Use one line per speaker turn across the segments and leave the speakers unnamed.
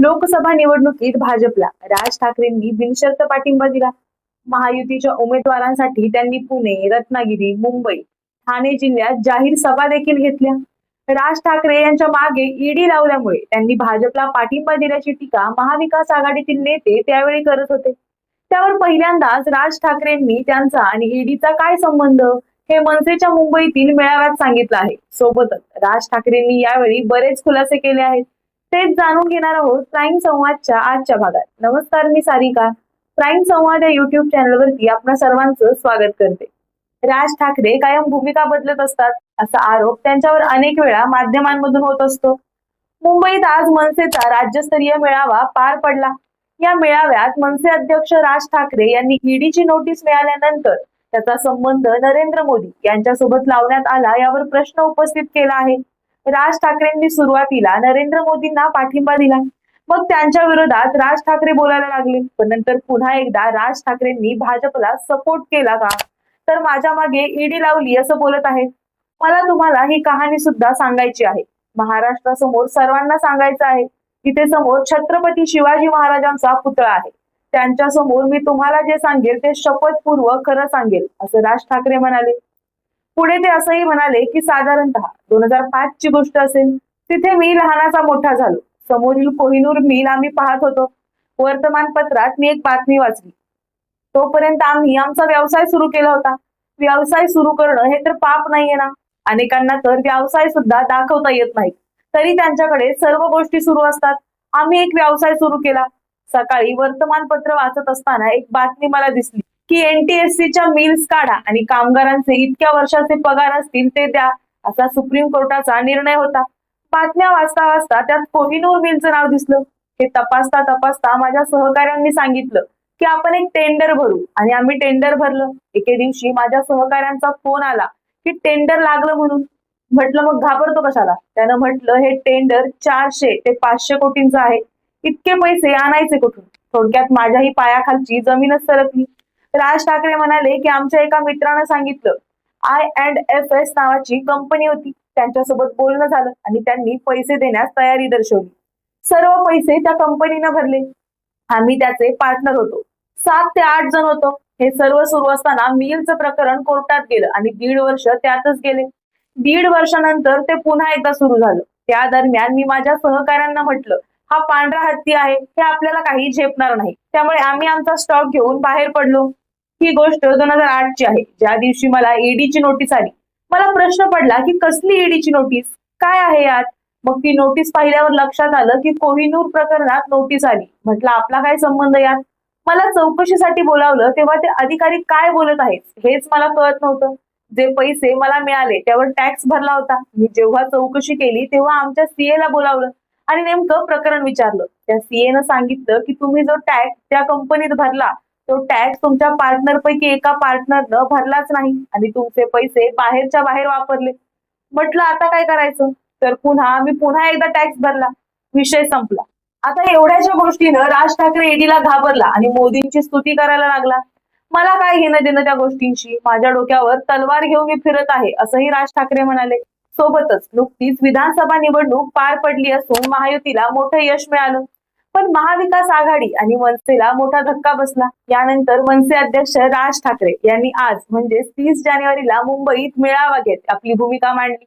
लोकसभा निवडणुकीत भाजपला राज ठाकरेंनी बिनशर्त पाठिंबा दिला. महायुतीच्या उमेदवारांसाठी त्यांनी पुणे रत्नागिरी मुंबई ठाणे जिल्ह्यात जाहीर सभा देखील घेतल्या. राज ठाकरे यांच्या मागे ईडी लावल्यामुळे त्यांनी भाजपला पाठिंबा दिल्याची टीका महाविकास आघाडीतील नेते त्यावेळी करत होते. त्यावर पहिल्यांदाच राज ठाकरेंनी त्यांचा आणि ईडीचा काय संबंध हे मनसेच्या मुंबईतील मेळाव्यात सांगितलं आहे. सोबतच राज ठाकरेंनी यावेळी बरेच खुलासे केले आहेत. तेच जाणून घेणार आहोत प्राईम संवादच्या आजच्या भागात. नमस्कार मी सारिका. प्राईम संवाद या युट्यूब चॅनलवरती आपणा सर्वांचं स्वागत करते. राज ठाकरे कायम भूमिका बदलत असतात असा आरोप त्यांच्यावर अनेक वेळा माध्यमांमधून होत असतो. मुंबईत आज मनसेचा राज्यस्तरीय मेळावा पार पडला. या मेळाव्यात मनसे अध्यक्ष राज ठाकरे यांनी ईडीची नोटीस मिळाल्यानंतर त्याचा संबंध नरेंद्र मोदी यांच्यासोबत लावण्यात आला यावर प्रश्न उपस्थित केला आहे. राज ठाकरेंनी सुरुवातीला नरेंद्र मोदींना पाठिंबा दिला. मग त्यांच्या विरोधात राज ठाकरे बोलायला लागले. पण नंतर पुन्हा एकदा राज ठाकरेंनी भाजपला सपोर्ट केला का? तर माझ्या मागे ईडी लावली असं बोलत आहे. मला तुम्हाला ही कहाणी सुद्धा सांगायची आहे. महाराष्ट्रासमोर सर्वांना सांगायचं आहे तिथे समोर छत्रपती शिवाजी महाराजांचा पुतळा आहे. त्यांच्यासमोर मी तुम्हाला जे सांगेल ते शपथपूर्वक खरं सांगेल असं राज ठाकरे म्हणाले. पुढे ते असंही म्हणाले की साधारणतः दोन हजार पाच ची गोष्ट असेल तिथे मी लहानाचा मोठा झालो. समोरील कोहिनूर मिल आम्ही पाहत होतो. वर्तमानपत्रात मी एक बातमी वाचली. तोपर्यंत आम्ही आमचा व्यवसाय सुरू केला होता. व्यवसाय सुरू करणं हे तर पाप नाहीये ना? अनेकांना तर व्यवसाय सुद्धा दाखवता येत नाही. तरी त्यांच्याकडे सर्व गोष्टी सुरू असतात. आम्ही एक व्यवसाय सुरू केला. सकाळी वर्तमानपत्र वाचत असताना एक बातमी मला दिसली. की एनटीएससीच्या मिल्स काढा आणि कामगारांचे इतक्या वर्षाचे पगार असतील ते द्या असा सुप्रीम कोर्टाचा निर्णय होता. बातम्या वाचता वाचता त्यात कोहिनूर मिलचं नाव दिसलं. हे तपासता तपासता माझ्या सहकाऱ्यांनी सांगितलं की आपण एक टेंडर भरू आणि आम्ही टेंडर भरलं. एके दिवशी माझ्या सहकाऱ्यांचा फोन आला की टेंडर लागलं म्हणून. म्हटलं मग घाबरतो कशाला? त्यानं म्हटलं हे टेंडर चारशे ते पाचशे कोटींचं आहे. इतके पैसे आणायचे कुठून? थोडक्यात माझ्याही पायाखालची जमीनच सरकली. राज ठाकरे म्हणाले की आमच्या एका मित्रानं सांगितलं आय अँड एफ एस नावाची कंपनी होती. त्यांच्यासोबत बोलणं झालं आणि त्यांनी पैसे देण्यास तयारी दर्शवली. सर्व पैसे त्या कंपनीनं भरले. आम्ही त्याचे पार्टनर होतो. सात ते आठ जण होतो. हे सर्व सुरू असताना मिलचं प्रकरण कोर्टात गेलं आणि दीड वर्ष त्यातच गेले. दीड वर्षानंतर ते पुन्हा एकदा सुरू झालं. त्या दरम्यान मी माझ्या सहकाऱ्यांना म्हटलं हा पांढरा हत्ती आहे. हे आपल्याला काही झेपणार नाही. त्यामुळे आम्ही आमचा स्टॉक घेऊन बाहेर पडलो. ही गोष्ट दोन हजार आठ ची आहे. ज्या दिवशी मला ईडीची नोटीस आली मला प्रश्न पडला की कसली ईडीची नोटीस काय आहे यात? मग ती नोटीस पाहिल्यावर लक्षात आलं की कोहिनूर प्रकरणात नोटीस आली. म्हटलं आपला काय संबंध यात? मला चौकशीसाठी बोलावलं तेव्हा ते अधिकारी काय बोलत आहेत? हेच मला कळत नव्हतं. जे पैसे मला मिळाले त्यावर टॅक्स भरला होता. मी जेव्हा चौकशी केली तेव्हा आमच्या सीए ला बोलावलं आणि नेमकं प्रकरण विचारलं. त्या सीए न सांगितलं की तुम्ही जो टॅक्स त्या कंपनीत भरला तो टॅक्स तुमच्या पार्टनर पैकी एका पार्टनरनं भरलाच नाही. आणि तुमचे पैसे बाहेरच्या बाहेर वापरले. म्हटलं आता काय करायचं? तर पुन्हा मी पुन्हा एकदा टॅक्स भरला. विषय संपला. आता एवढ्याशा गोष्टीनं राज ठाकरे ईडीला घाबरला आणि मोदींची स्तुती करायला लागला. मला काय घेणं देणं त्या गोष्टींशी? माझ्या डोक्यावर तलवार घेऊन मी फिरत आहे असंही राज ठाकरे म्हणाले. सोबतच नुकतीच विधानसभा निवडणूक पार पडली असून महायुतीला मोठं यश मिळालं. पण महाविकास आघाडी आणि मनसेला मोठा धक्का बसला. यानंतर मनसे अध्यक्ष राज ठाकरे यांनी आज म्हणजे तीस जानेवारीला मुंबईत मेळावा घेत आपली भूमिका मांडली.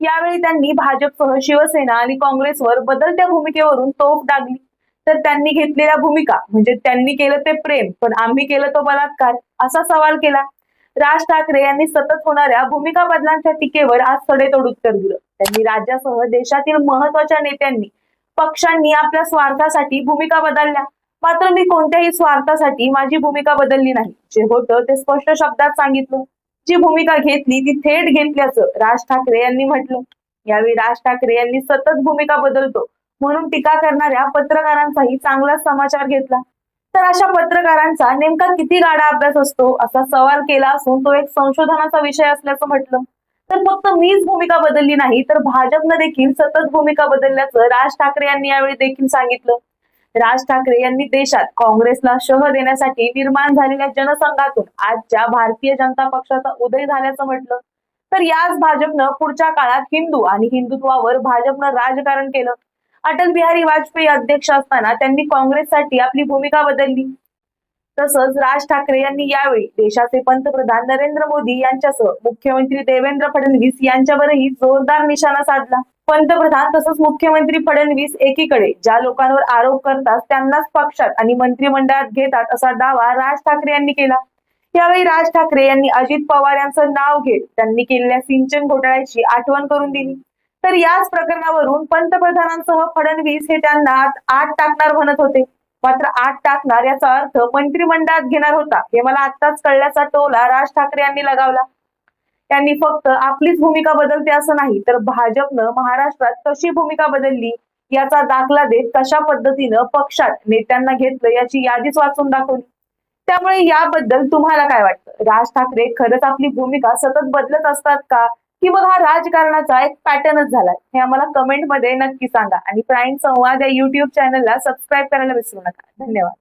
यावेळी त्यांनी भाजपसह शिवसेना आणि काँग्रेसवर बदलत्या भूमिकेवरून तोफ डागली. तर त्यांनी घेतलेल्या भूमिका म्हणजे त्यांनी केलं ते प्रेम पण आम्ही केलं तो बलात्कार असा सवाल केला. राज ठाकरे यांनी सतत होणाऱ्या भूमिका बदलांच्या टीकेवर आज सडेतोड उत्तर दिलं. त्यांनी राज्यासह देशातील महत्त्वाच्या नेत्यांनी पक्षांनी आपल्या स्वार्थासाठी भूमिका बदलल्या. मात्र मी कोणत्याही स्वार्थासाठी माझी भूमिका बदलली नाही. जे होतं ते स्पष्ट शब्दात सांगितलं. जी भूमिका घेतली ती थेट घेतल्याचं राज ठाकरे यांनी म्हटलं. यावेळी राज ठाकरे यांनी सतत भूमिका बदलतो म्हणून टीका करणाऱ्या पत्रकारांचाही चांगलाच समाचार घेतला. तर अशा पत्रकारांचा नेमका किती गाडा अभ्यास असतो असा सवाल केला असून तो एक संशोधनाचा विषय असल्याचं म्हटलं. तर फक्त मीच भूमिका बदलली नाही तर भाजपनं देखील सतत भूमिका बदलल्याचं राज ठाकरे यांनी यावेळी देखील सांगितलं. राज ठाकरे यांनी देशात काँग्रेसला शह देण्यासाठी निर्माण झालेल्या जनसंघातून आजच्या भारतीय जनता पक्षाचा उदय झाल्याचं म्हटलं तर याच भाजपनं पुढच्या काळात हिंदू आणि हिंदुत्वावर भाजपनं राजकारण केलं. अटल बिहारी वाजपेयी अध्यक्ष असताना त्यांनी काँग्रेससाठी आपली भूमिका बदलली. तसंच राज ठाकरे यांनी यावेळी देशाचे पंतप्रधान नरेंद्र मोदी यांच्यासह मुख्यमंत्री देवेंद्र फडणवीस यांच्यावरही जोरदार निशाणा साधला. पंतप्रधान तसंच मुख्यमंत्री फडणवीस एकीकडे ज्या लोकांवर आरोप करतात त्यांनाच पक्षात आणि मंत्रिमंडळात घेतात असा दावा राज ठाकरे यांनी केला. यावेळी राज ठाकरे यांनी अजित पवार यांचं नाव घेत त्यांनी केलेल्या सिंचन घोटाळ्याची आठवण करून दिली. तर याच प्रकरणावरून पंतप्रधानांसह फडणवीस हे त्यांना आत आत टाकणार म्हणत होते. मात्र आत टाकणार याचा अर्थ मंत्रिमंडळात घेणार होता. हे मला आत्ताच कळल्याचा टोला राज ठाकरे यांनी लगावला. त्यांनी फक्त आपलीच भूमिका बदलते असं नाही तर भाजपनं महाराष्ट्रात कशी भूमिका बदलली याचा दाखला देत कशा पद्धतीनं पक्षात नेत्यांना घेतलं याची यादीच वाचून दाखवली. त्यामुळे याबद्दल तुम्हाला काय वाटतं? राज ठाकरे खरंच आपली भूमिका सतत बदलत असतात का? की मग हा राजकारणाचा एक पॅटर्नच झालाय. हे आम्हाला कमेंटमध्ये नक्की सांगा. आणि प्राईम संवाद या युट्यूब चॅनलला सबस्क्राईब करायला विसरू नका. धन्यवाद.